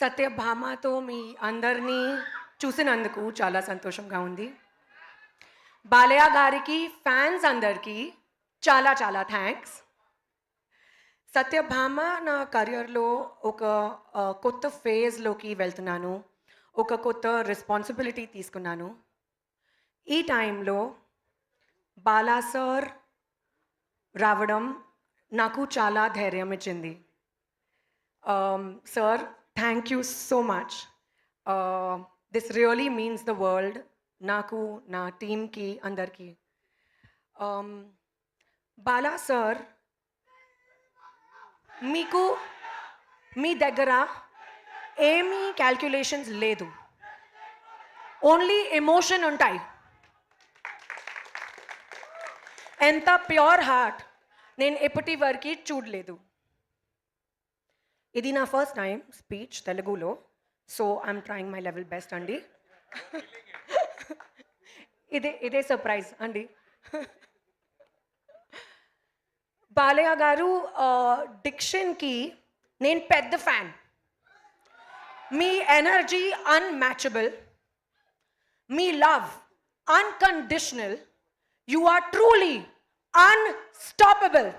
సత్యభామతో మీ అందరినీ చూసినందుకు చాలా సంతోషంగా ఉంది. బాలయ్య గారికి ఫ్యాన్స్ అందరికీ చాలా చాలా థ్యాంక్స్. సత్యభామ నా కెరియర్లో ఒక కొత్త ఫేజ్లోకి వెళ్తున్నాను. ఒక కొత్త రెస్పాన్సిబిలిటీ తీసుకున్నాను. ఈ టైంలో బాలా సార్ రావడం నాకు చాలా ధైర్యం ఇచ్చింది. Sir thank you so much this really means the world నాకు నా టీమ్కి అందరికీ. Um, బాలా సార్ మీకు మీ దగ్గర ఏమీ క్యాల్క్యులేషన్స్ లేదు. ఓన్లీ ఎమోషన్ ఉంటాయి. ఎంత ప్యూర్ హార్ట్ నేను ఎప్పటి వరకు చూడలేదు. ఇది నా ఫస్ట్ టైం స్పీచ్ తెలుగులో so I'm trying my level best అండి ఇదే ఇదే సర్ప్రైజ్ అండి బాలయ్య గారు డిక్షన్కి నేను పెద్ద ఫ్యాన్ మీ energy unmatchable me love unconditional you are truly unstoppable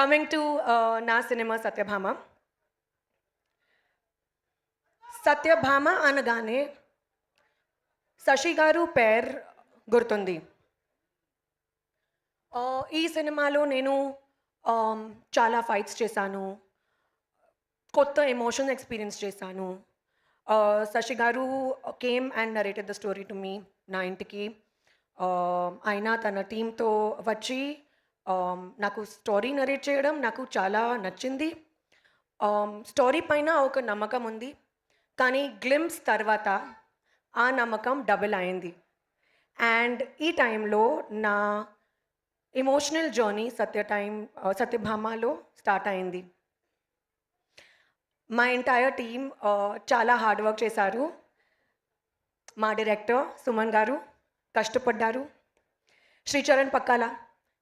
coming to uh, నా సినిమా సత్యభామ. సత్యభామ అనగానే శశి గారు పేర్ గుర్తుంది. ఈ సినిమాలో నేను చాలా ఫైట్స్ చేశాను. కొత్త ఎమోషన్ ఎక్స్పీరియన్స్ చేశాను. Sashi garu came and narrated the story to me నా ఇంటికి. ఆయన తన టీంతో వచ్చి Um, నాకు స్టోరీ నరేట్ చేయడం నాకు చాలా నచ్చింది. Um, స్టోరీ పైన ఒక నమ్మకం ఉంది. కానీ గ్లిమ్స్ తర్వాత ఆ నమ్మకం డబుల్ అయింది. అండ్ ఈ టైంలో నా emotional journey Satya time uh, సత్యభామలో స్టార్ట్ అయింది. మా ఎంటైర్ టీమ్ చాలా హార్డ్ వర్క్ చేశారు. మా డైరెక్టర్ సుమన్ గారు కష్టపడ్డారు. Sricharan Pakkala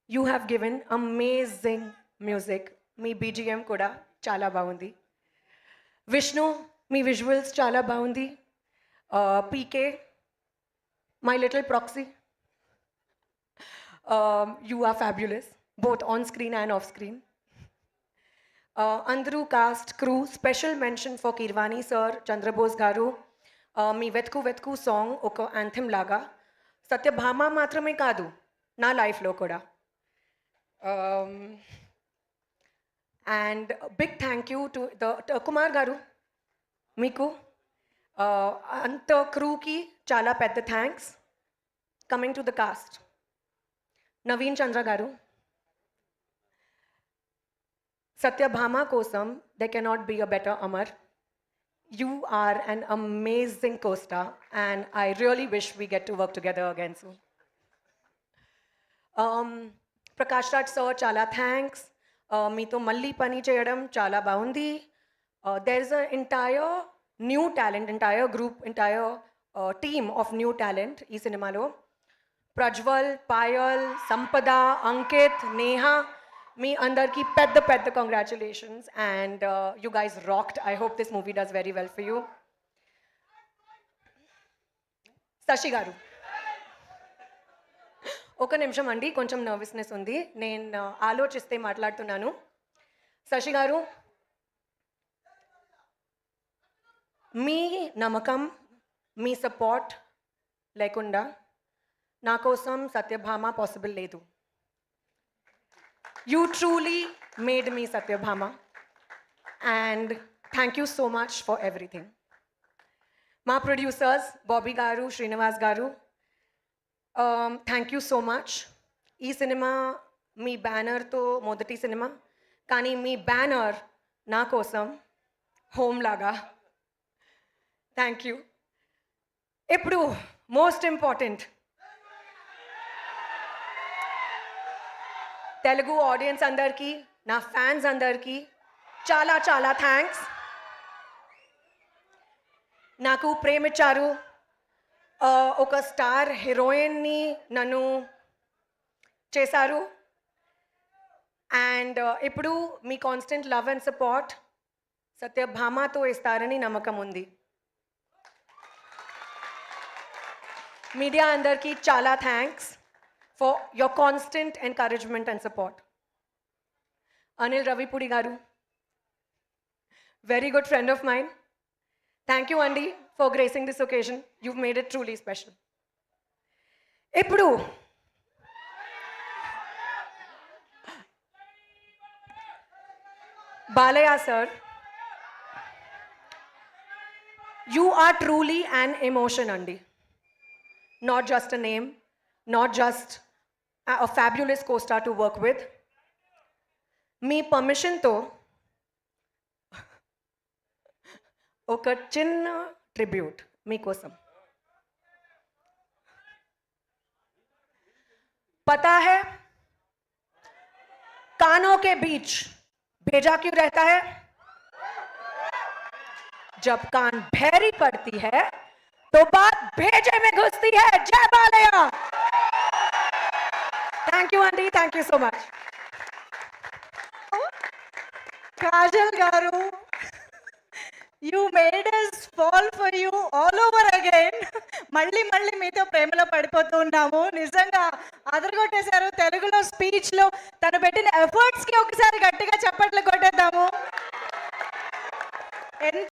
you have given amazing music me BGM కూడా చాలా బాగుంది విష్ణు మీ విజువల్స్ చాలా బాగుంది PK my little proxy you are fabulous both on screen and off screen అందరూ cast crew special mention for Keeravani sir Chandrabose garu Uh, మీ వెతుకు వెతుకు song ఒక యాంథమ్ లాగా సత్యభామ మాత్రమే కాదు నా లైఫ్లో కూడా Um, and a big thank you to the to Kumar Garu, Miku, uh, and the crew ki chala pedda thanks. Coming to the cast, Naveen Chandra Garu, Satyabhama Kosam, there cannot be a better Amar. You are an amazing co-star, and I really wish we get to work together again soon. Um, Prakash Raj sir చాలా thanks uh, మీతో మళ్ళీ పని చేయడం చాలా బాగుంది. There is a entire new talent entire group entire team of new talent ఈ సినిమాలో. ప్రజ్వల్ పాయల్ సంపద అంకిత్ నేహా మీ అందరికీ పెద్ద పెద్ద congratulations and you guys rocked I hope this movie does very well for you Sashi garu. ఒక నిమిషం అండి కొంచెం నర్వస్నెస్ ఉంది. నేను ఆలోచిస్తే మాట్లాడుతున్నాను. శశి గారు మీ నమ్మకం మీ సపోర్ట్ లేకుండా నా కోసం సత్యభామ పాసిబుల్ లేదు. You truly made me Satyabhama. And thank you so much for everything మా producers Bobby garu Srinivas garu thank you so much ఈ సినిమా మీ బ్యానర్తో మొదటి సినిమా. కానీ మీ బ్యానర్ నా కోసం హోమ్ లాగా. థ్యాంక్ యూ ఇప్పుడు మోస్ట్ ఇంపార్టెంట్ తెలుగు ఆడియన్స్ అందరికీ నా ఫ్యాన్స్ అందరికీ చాలా చాలా థ్యాంక్స్ నాకు ప్రేమిచ్చారు ఒక స్టార్ హీరోయిన్ని నన్ను చేశారు. అండ్ ఇప్పుడు మీ కాన్స్టెంట్ లవ్ అండ్ సపోర్ట్ సత్యభామతో ఇస్తారని నమ్మకం ఉంది. మీడియా అందరికీ చాలా thanks for your constant encouragement and support Anil Ravipudi garu very good friend of mind thank you అండి for gracing this occasion you made it truly special ఇప్పుడు Balayya sir you are truly an emotion అండి not just a name not just a fabulous costar to work with మీ పర్మిషన్తో ఒక చిన్న tribute మీకోసం पता है कानों के बीच भेजा क्यों रहता है जब कान भैरी पड़ती है तो बात भेजे में घुसती है जय Balayya thank you aunty thank you so much Kajal garu you made us fall for you all over again మళ్ళీ మళ్ళీ మీతో ప్రేమలో పడిపోతూ ఉన్నాము నిజంగా అదరగొట్టేశారు. తెలుగులో స్పీచ్లో తను పెట్టిన ఎఫర్ట్స్కి ఒకసారి గట్టిగా చప్పట్లు కొట్టేద్దాము. ఎంత